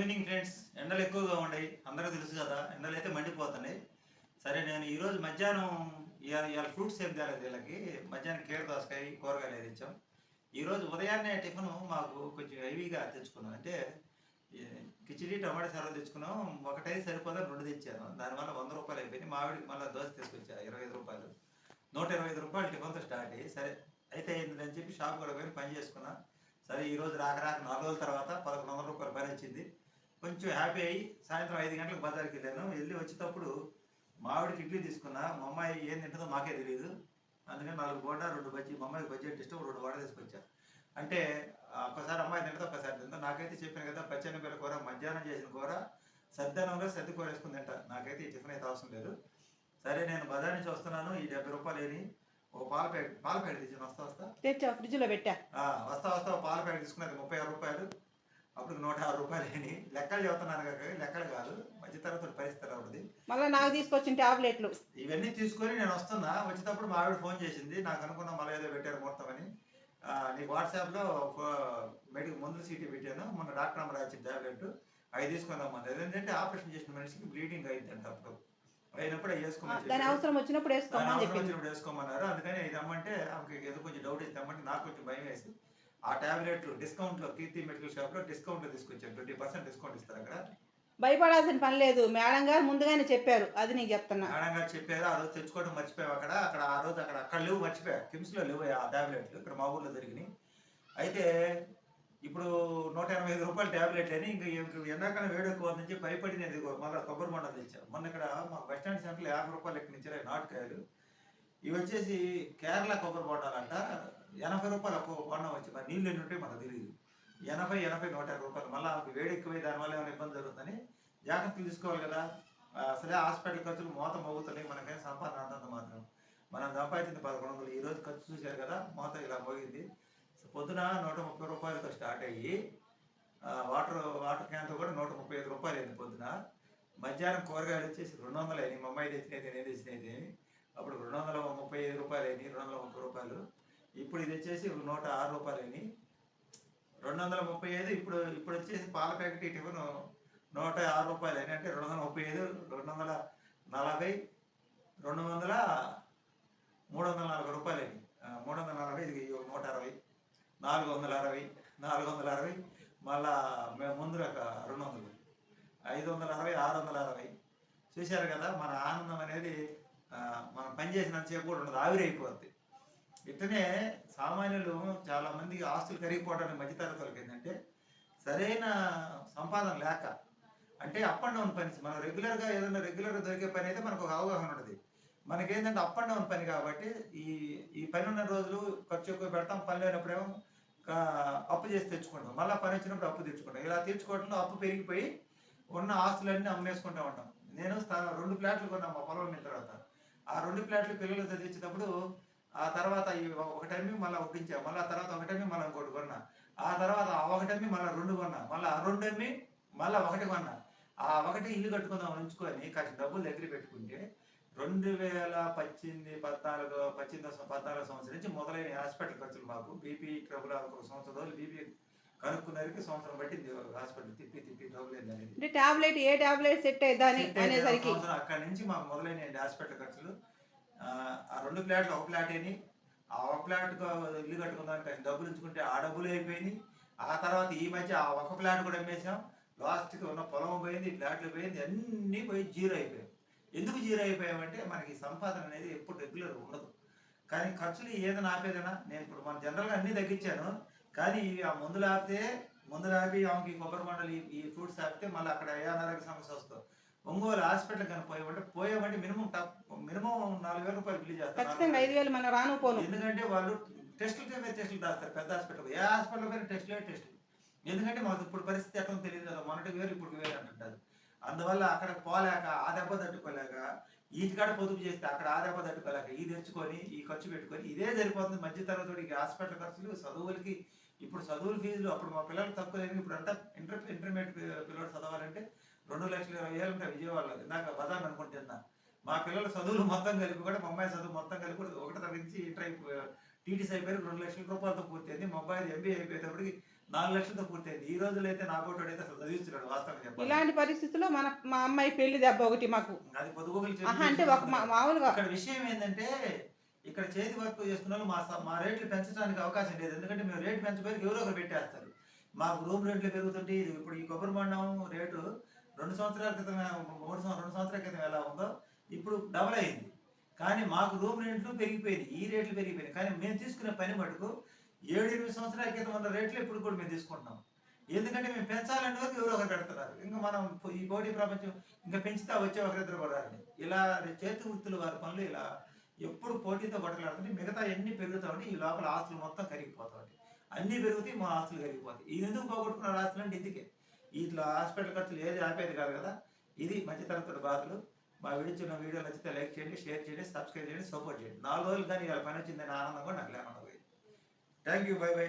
Evening friends ఎండలు ఎక్కువగా ఉన్నాయి అందరూ తెలుసు కదా ఎండలు అయితే మండిపోతున్నాయి. సరే నేను ఈరోజు మధ్యాహ్నం ఇవాళ ఇవాళ ఫ్రూట్స్ ఏం తేలేదు వీళ్ళకి. మధ్యాహ్నం కీర దోసకాయ కూరగాయలు ఏది ఇచ్చాం. ఈరోజు ఉదయాన్నే టిఫిన్ మాకు కొంచెం హెవీగా తెచ్చుకున్నాం. అంటే కిచిడి టమాటా సరళ తెచ్చుకున్నాం. ఒకటైతే సరిపోదా రెండు తెచ్చాను. దానివల్ల వంద రూపాయలు అయిపోయింది. మామిడికి మళ్ళీ దోశ తీసుకొచ్చా ఇరవై ఐదు రూపాయలు. నూట ఇరవై ఐదు రూపాయలు టిఫిన్తో స్టార్ట్ అయ్యి సరే అయితే అయిందని చెప్పి షాప్ కూడా పోయి పని చేసుకున్నా. సరే ఈరోజు రాక రాక నాలుగు రోజుల తర్వాత పదకొండు వందల రూపాయలు పని వచ్చింది. కొంచెం హ్యాపీ అయ్యి సాయంత్రం ఐదు గంటలకు బజార్కి వెళ్ళాను. వెళ్ళి వచ్చేటప్పుడు మామిడికి ఇడ్లీ తీసుకున్నా. మా అమ్మాయి ఏం తింటుందో మాకే తెలియదు అందుకని నాలుగు బోండా రెండు బజ్జీ మా అమ్మాయికి బజ్జీ అంటే ఇష్టం రెండు వడ తీసుకొచ్చా. అంటే ఆ, ఒక్కసారి అమ్మాయి తింటుందో ఒక్కసారి తింటుందో నాకైతే చెప్పాను కదా పచ్చెనపల్లి కూర మధ్యాహ్నం చేసిన కూర సద్దనంలో సర్ది కూర వేసుకుని తింటా. నాకైతే ఈ టిఫిన్ అయితే అవసరం లేదు. సరే నేను బజార్ నుంచి వస్తున్నాను. ఈ డెబ్బై రూపాయలు ఏని ఓ పాల ప్యాకెట్ పాల ప్యాకెట్ తెచ్చాను వస్తా వస్తా. తెచ్చా ఫ్రిడ్జ్లో పెట్టా వస్తా వస్తా పాల ప్యాకెట్ తీసుకున్నది ముప్పై ఆరు రూపాయలు. అప్పుడు నూట ఆరు రూపాయలు అయినాయి. లెక్కలు చెబుతున్నాను కాక లెక్కలు కాదు. మధ్యతరగతి పరిస్థితి అవుతుంది మళ్ళీ నాకు తీసుకొచ్చిన టాబ్లెట్లు. ఇవన్నీ తీసుకొని నేను వస్తున్నా. వచ్చేటప్పుడు మా ఆవిడ ఫోన్ చేసింది. నాకు అనుకున్నా మళ్ళీ ఏదో పెట్టారు మొత్తం అని. నీకు వాట్సాప్లో మెడికల్ మందులు సీటీ పెట్టాను. మొన్న డాక్టర్ అమ్మ రాసిన టాబ్లెట్ అవి తీసుకుందాం ఏంటంటే ఆపరేషన్ చేసిన మనిషికి బ్లీడింగ్ అయింది అంట అప్పుడు. అయినప్పుడు అవి వేసుకోమని. అవసరం వచ్చినప్పుడు వేసుకోమని వచ్చినప్పుడు వేసుకోమన్నారు. అందుకని ఇది అమ్మంటే ఆమెకి ఏదో కొంచెం డౌట్ ఇస్తే అమ్మంటే నాకు కొంచెం భయం వేసి ఆ టాబ్లెట్లు డిస్కౌంట్లో కీర్తి మెడికల్ షాప్లో డిస్కౌంట్లో తీసుకొచ్చారు. ట్వంటీ పర్సెంట్ డిస్కౌంట్ ఇస్తారు అక్కడ? భయపడాల్సిన పని లేదు. మేడం గారు ముందుగానే చెప్పారు. అది నీకు చెప్తున్నా. మేడం గారు చెప్పారు. ఆ రోజు తెచ్చుకోవడం మర్చిపోయాం అక్కడ. అక్కడ ఆ రోజు అక్కడ అక్కడ లేవు మర్చిపోయా. కిమ్స్లో లేవు ఆ టాబ్లెట్లు. ఇక్కడ మా ఊర్లో దొరికినాయి అయితే ఇప్పుడు నూట ఎనభై ఐదు రూపాయల టాబ్లెట్ అని ఇంకా ఎండాకాలం వేడి ఎక్కువ నుంచి భయపడి నేను మళ్ళీ కొబ్బరి బొండాలు తెచ్చాను. మొన్న ఇక్కడ మా బస్ స్టాండ్ సెంటర్లో యాభై రూపాయలు ఎక్కడి నుంచి నాటుకాయలు. ఇవి వచ్చేసి కేరళ కొబ్బరి బొండాలంట. ఎనభై రూపాయలు ఒక్కొక్క బొండం వచ్చి మరి నీళ్ళు ఎన్ని ఉంటాయి మనకు తెలియదు ఎనభై ఎనభై నూట యాభై రూపాయలు. మళ్ళీ ఆమెకు వేడి ఎక్కువై దానివల్ల ఏమైనా ఇబ్బంది జరుగుతుందని జాగ్రత్తలు తీసుకోవాలి కదా. అసలే హాస్పిటల్ ఖర్చులు మోత మోగుతున్నాయి. మనకేం సంపాదన అంతంత మాత్రం. మనం సంపాదించింది పదకొండు వందలు. ఈ రోజు ఖర్చు చూశారు కదా మోత ఇలా మోగింది. పొద్దున నూట ముప్పై రూపాయలతో స్టార్ట్ అయ్యి వాటర్ వాటర్ క్యాన్తో కూడా నూట ముప్పై ఐదు రూపాయలు అయింది పొద్దున. మధ్యాహ్నం కూరగాయలు వచ్చేసి రెండు వందలు అయినాయి మా అమ్మాయి తెచ్చినది నేను తెచ్చినది అప్పుడు రెండు వందల ముప్పై ఐదు రూపాయలు అయినాయి రెండు వందల ముప్పై రూపాయలు. ఇప్పుడు ఇది వచ్చేసి నూట ఆరు రూపాయలు అయినాయి రెండు వందల ముప్పై ఐదు ఇప్పుడు ఇప్పుడు వచ్చేసి పాల ప్యాకెట్ టిఫిన్ నూట ఆరు రూపాయలు అయినాయి అంటే రెండు వందల ముప్పై ఐదు రెండు వందల నలభై రెండు వందల మూడు వందల నలభై రూపాయలు అయినాయి మూడు వందల నలభై ఇది నూట అరవై. నాలుగు వందల అరవై నాలుగు వందల అరవై మళ్ళా మేము ముందు ఒక రెండు వందలు ఐదు వందల అరవై ఆరు వందల అరవై. చూశారు కదా మన ఆనందం అనేది మనం పని చేసినంతసేపు కూడా ఉండదు ఆవిరైపోద్ది. ఇట్లనే సామాన్యులు చాలా మందికి ఆస్తులు కరిగిపోవడానికి మధ్యతరగతి వాళ్ళకి ఏంటంటే సరైన సంపాదన లేక అంటే అప్ అండ్ డౌన్ పని. మనం రెగ్యులర్గా ఏదైనా రెగ్యులర్గా దొరికే పని అయితే మనకు ఒక అవగాహన ఉంటుంది మనకేంటంటే అప్ అండ్ డౌన్ పని కాబట్టి ఈ ఈ పని ఉన్న రోజులు ఖర్చు ఎక్కువ పెడతాం పని లేనప్పుడేమో అప్పు చేసి తెచ్చుకుంటాం. మళ్ళీ పని వచ్చినప్పుడు అప్పు తెచ్చుకుంటాం. ఇలా తెచ్చుకోవడంలో అప్పు పెరిగిపోయి ఉన్న ఆస్తులన్నీ అమ్మేసుకుంటా ఉంటాం. నేను రెండు ప్లాట్లు కొన్నాం మా పొలం తర్వాత ఆ రెండు ప్లాట్లు పిల్లలు చదివించేటప్పుడు ఆ తర్వాత ఈ ఒకటమ్మి మళ్ళీ ఒకటించా మళ్ళీ ఆ తర్వాత ఒకటమ్మి మళ్ళీ ఇంకోటి కొన్నా ఆ తర్వాత ఆ ఒకటమ్మి మళ్ళీ రెండు కొన్నా మళ్ళీ ఆ రెండు అమ్మి మళ్ళీ ఒకటి కొన్నా. ఆ ఒకటి ఇల్లు కట్టుకుందాం ఉంచుకొని కాస్త డబ్బులు దగ్గర పెట్టుకుంటే రెండు వేల పద్దెనిమిది పద్నాలుగు పద్దెనిమిది పద్నాలుగు సంవత్సరం నుంచి మొదలైన హాస్పిటల్ ఖర్చులు మాకు బీపీ ట్రబుల్ ఒక సంవత్సరం రోజులు బీపీ కనుక్కున్నరికి సంవత్సరం పట్టింది. హాస్పిటల్ తిప్పి తిప్పి ట్రబుల్ ఏంది అనేది. అంటే టాబ్లెట్ ఏ టాబ్లెట్ సెట్ అయితే అనేసరికి అక్కడి నుంచి మాకు మొదలైన హాస్పిటల్ ఖర్చులు. ఆ, రెండు ప్లాట్లు ఒక ప్లాట్ అయినాయి. ఆ ఒక ప్లాట్ ఇల్లు కట్టుకుందానికి డబ్బులు ఉంచుకుంటే ఆ డబ్బులు అయిపోయినాయి. ఆ తర్వాత ఈ మధ్య ఆ ఒక ప్లాట్ కూడా అమ్మేసాం లాస్ట్కి ఉన్న పొలం పోయింది ప్లాట్లు పోయింది అన్నీ పోయి జీరో అయిపోయాయి ఎందుకు జీరో అయిపోయామంటే మనకి సంపాదన అనేది ఎప్పుడు రెగ్యులర్ ఉండదు. కానీ ఖర్చులు ఏదైనా ఆపేదైనా నేను ఇప్పుడు మన జనరల్గా అన్నీ తగ్గించాను. కానీ ఆ మందులు ఆపితే మందులు ఆపి ఆమెకి కొబ్బరి మండలి ఈ ఫ్రూట్స్ ఆపితే మళ్ళీ అక్కడ ఏ అనారోగ్య సమస్య వస్తుంది. ఒంగోలు హాస్పిటల్ కానీ పోయామంటే పోయామంటే మినిమం మినిమం నాలుగు వేల రూపాయలు బిల్లు చేస్తారు. పోను. ఎందుకంటే వాళ్ళు టెస్టులకే మీద టెస్టులు రాస్తారు పెద్ద హాస్పిటల్. ఏ హాస్పిటల్ పోయినా టెస్టులే టెస్టులు ఎందుకంటే మాకు ఇప్పుడు పరిస్థితి ఎట్లా ఉందో తెలియదు కదా మొన్నటి వేరు ఇప్పుడు వేరు అంటుంటారు అందువల్ల అక్కడ పోలేక ఆ దెబ్బ తట్టుకోలేక ఈటికాడ పొదుపు చేస్తే అక్కడ ఆ దెబ్బ తట్టుకోలేక ఈ తెచ్చుకొని ఈ ఖర్చు పెట్టుకొని ఇదే సరిపోతుంది మధ్య తరగతికి హాస్పిటల్ ఖర్చులు చదువులకి ఇప్పుడు చదువుల ఫీజులు అప్పుడు మా పిల్లలు తక్కువ లేదు ఇప్పుడు అంతా ఇంటర్ ఇంటర్మీడియట్ పిల్లలు చదవాలంటే రెండు లక్షల ఇరవై వేలు ఉంటాయి విజయవాడలో. ఇందాక బదాం అనుకుంటున్నా మా పిల్లల చదువులు మొత్తం కలిపి కూడా మా అమ్మాయి చదువు మొత్తం కలిపి కూడా ఒకటి తరగతి నుంచి ఇంటర్ అయిపోయి టీటీసీ అయిపోయి రెండు లక్షల రూపాయలతో పూర్తయింది. మా అబ్బాయి ఎంబీఏ అయిపోయేటప్పటికి నాలుగు లక్షలతో పూర్తయింది. ఈ రోజులో అయితే నా కోటి అయితే అసలు చదివిస్తున్నాడు వాస్తవంగా చెప్పాలి ఇలాంటి పరిస్థితుల్లో మన మా అమ్మాయి పెళ్ళి దెబ్బ ఒకటి మాకు. అది పొదుగులు ఆహా అంటే ఒక మామూలుగా. ఇక్కడ విషయం ఏంటంటే ఇక్కడ చేతి వర్క్ చేసుకున్న వాళ్ళు మా మా రేట్లు పెంచడానికి అవకాశం లేదు. ఎందుకంటే మేము రేటు పెంచబోయి ఎవరో ఒకరు పెట్టేస్తారు. మాకు రూమ్ రేట్లు పెరుగుతుంటే ఇది ఇప్పుడు ఈ కొబ్బరి మండం రేటు రెండు సంవత్సరాల క్రితం మూడు రెండు సంవత్సరాల క్రితం ఎలా ఉందో ఇప్పుడు డబల్ అయింది. కానీ మాకు రూమ్ రేట్లు పెరిగిపోయినాయి. ఈ రేట్లు పెరిగిపోయినాయి. కానీ మేము తీసుకునే పని మటుకు ఏడు ఎనిమిది సంవత్సరాల క్రితం ఉన్న రేట్లు ఇప్పుడు కూడా మేము తీసుకుంటున్నాం. ఎందుకంటే మేము పెంచాలని వరకు ఎవరో ఒకరు పెడుతున్నారు. ఇంకా మనం ఈ పోటీ ప్రపంచం ఇంకా పెంచుతా వచ్చే ఒకరిద్దరు పడాలి ఇలా చేతి వృత్తులు వారి పనులు ఇలా ఎప్పుడు పోటీతో కొట్టలాడుతుంటే మిగతా అన్ని పెరుగుతా ఈ లోపల ఆస్తులు మొత్తం కరిగిపోతా ఉంటాయి అన్ని పెరుగుతాయి మా ఆస్తులు కరిగిపోతాయి. ఇది ఎందుకు పోగొట్టుకున్న ఆస్తులు అంటే ఇందుకే. ఇట్లా హాస్పిటల్ ఖర్చులు ఏది ఆపేది కాదు కదా. ఇది మధ్యతరగతి బాధలు. మా వీడియో వీడియో నచ్చితే లైక్ చేయండి షేర్ చేయండి సబ్స్క్రైబ్ చేయండి సపోర్ట్ చేయండి. నాలుగు రోజులు కానీ ఇలా పని వచ్చిందని ఆనందం కూడా నాకు లేకుండా పోయింది. Thank you bye bye.